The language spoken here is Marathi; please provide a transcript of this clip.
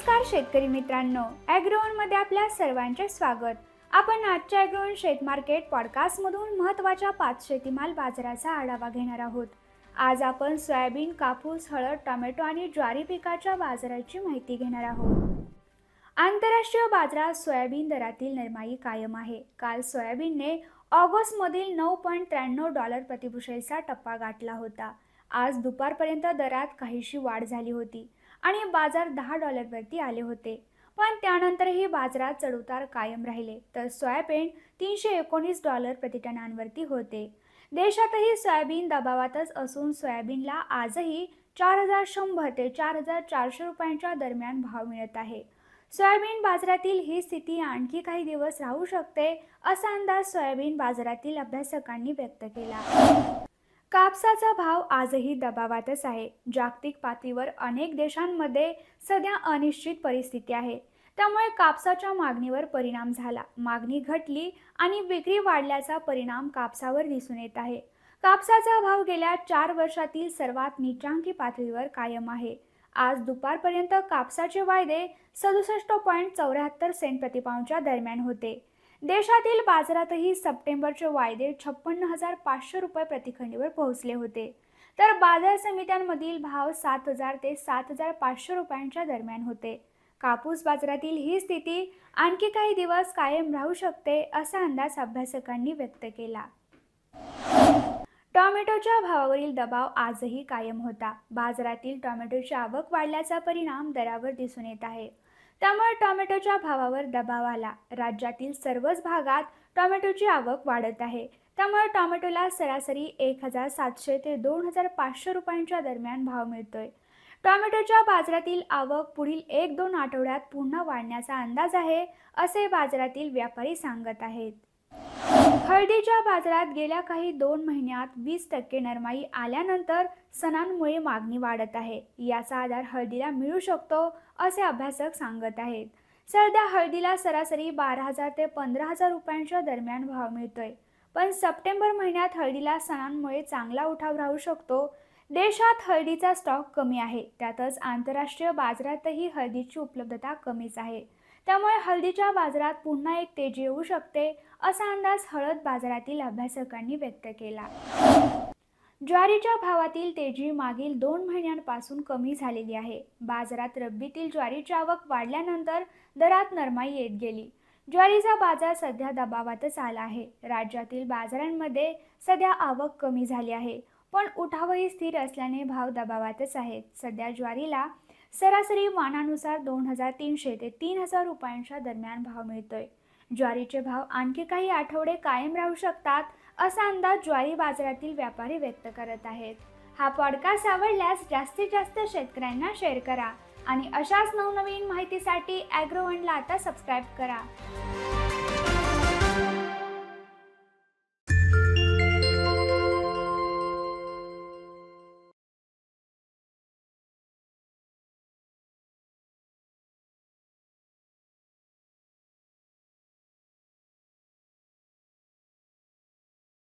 नमस्कार शेतकरी मित्रांनो ॲग्रोवनमध्ये आपल्या सर्वांचे स्वागत. आपण आजच्या ॲग्रोन शेत मार्केट पॉडकास्टमधून महत्त्वाच्या पाच शेतीमाल बाजाराचा आढावा घेणार आहोत. आज आपण सोयाबीन कापूस हळद टोमॅटो आणि ज्वारी पिकाच्या बाजाराची माहिती घेणार आहोत. आंतरराष्ट्रीय बाजारात सोयाबीन दरातील नरमाई कायम आहे. काल सोयाबीनने ऑगस्टमधील नऊ पॉईंट त्र्याण्णव डॉलर प्रतिभूषेचा टप्पा गाठला होता. आज दुपारपर्यंत दरात काहीशी वाढ झाली होती. आणि बाजार दहा डॉलरवरती आले होते. पण त्यानंतरही बाजारात चढउतार कायम राहिले. तर सोयाबीन तीनशे एकोणीस डॉलर प्रतिटनांवरती होते. देशातही सोयाबीन दबावातच असून सोयाबीनला आजही चार हजार शंभर ते चार हजार चारशे रुपयांच्या दरम्यान भाव मिळत आहे. सोयाबीन बाजारातील ही स्थिती आणखी काही दिवस राहू शकते असा अंदाज सोयाबीन बाजारातील अभ्यासकांनी व्यक्त केला. कापसाचा भाव आजही दबावातच आहे. जागतिक पातळीवर अनेक देशांमध्ये सध्या अनिश्चित परिस्थिती आहे. त्यामुळे कापसाच्या मागणीवर परिणाम झाला. मागणी घटली आणि विक्री वाढल्याचा परिणाम कापसावर दिसून येत आहे. कापसाचा भाव गेल्या चार वर्षातील सर्वात नीचांकी पातळीवर कायम आहे. आज दुपारपर्यंत कापसाचे वायदे सदुसष्ट पॉईंट चौऱ्याहत्तर सेंट प्रतिपाऊंडच्या दरम्यान होते. देशातील बाजारातही सप्टेंबरचे वायदे छप्पन्न हजार पाचशे रुपये प्रतिखंडीवर पोहोचले होते. तर बाजार समित्यांमधील भाव सात हजार ते सात हजार पाचशे रुपयांच्या दरम्यान होते. कापूस बाजारातील ही स्थिती आणखी काही दिवस कायम राहू शकते असा अंदाज अभ्यासकांनी व्यक्त केला. टॉमॅटोच्या भावावरील दबाव आजही कायम होता. बाजारातील टॉमॅटोची आवक वाढल्याचा परिणाम दरावर दिसून येत आहे. त्यामुळे टोमॅटोच्या भावावर दबाव आला. राज्यातील सर्वच भागात टोमॅटोची आवक वाढत आहे. त्यामुळे टोमॅटोला सरासरी एक हजार सातशे ते दोन हजार पाचशे रुपयांच्या दरम्यान भाव मिळतोय. टॉमॅटोच्या बाजारातील आवक पुढील एक दोन आठवड्यात पुन्हा वाढण्याचा अंदाज आहे असे बाजारातील व्यापारी सांगत आहेत. हळदीच्या बाजारात गेल्या काही दोन महिन्यात वीस टक्के नरमाई आल्यानंतर सणांमुळे मागणी वाढत आहे. याचा आधार हळदीला मिळू शकतो असे अभ्यासक सांगत आहेत. सध्या हळदीला सरासरी बारा हजार ते पंधरा हजार रुपयांच्या दरम्यान भाव मिळतोय. पण सप्टेंबर महिन्यात हळदीला सणांमुळे चांगला उठाव राहू शकतो. देशात हळदीचा स्टॉक कमी आहे. त्यातच आंतरराष्ट्रीय बाजारातही हळदीची उपलब्धता कमीच आहे. त्यामुळे हळदीच्या बाजारात पुन्हा एक तेजी येऊ शकते असा अंदाज हळद बाजारातील अभ्यासकांनी व्यक्त केला. ज्वारीच्या भावातील तेजी मागील दोन महिन्यांपासून कमी झालेली आहे. बाजारात रब्बीतील ज्वारीची आवक वाढल्यानंतर दरात नरमाई येत गेली. ज्वारीचा बाजार सध्या दबावातच आला आहे. राज्यातील बाजारांमध्ये सध्या आवक कमी झाली आहे पण उठावही स्थिर असल्याने भाव दबावातच आहेत. सध्या ज्वारीला सरासरी मानानुसार दोन हजार तीनशे ते तीन हजार रुपयांच्या दरम्यान भाव मिळतोय. ज्वारीचे भाव आणखी काही आठवडे कायम राहू शकतात असा अंदाज ज्वारी बाजारातील व्यापारी व्यक्त करत आहेत. हा पॉडकास्ट आवडल्यास जास्तीत जास्त शेतकऱ्यांना शेअर करा आणि अशाच नवनवीन माहितीसाठी ॲग्रोवनला आता सबस्क्राईब करा.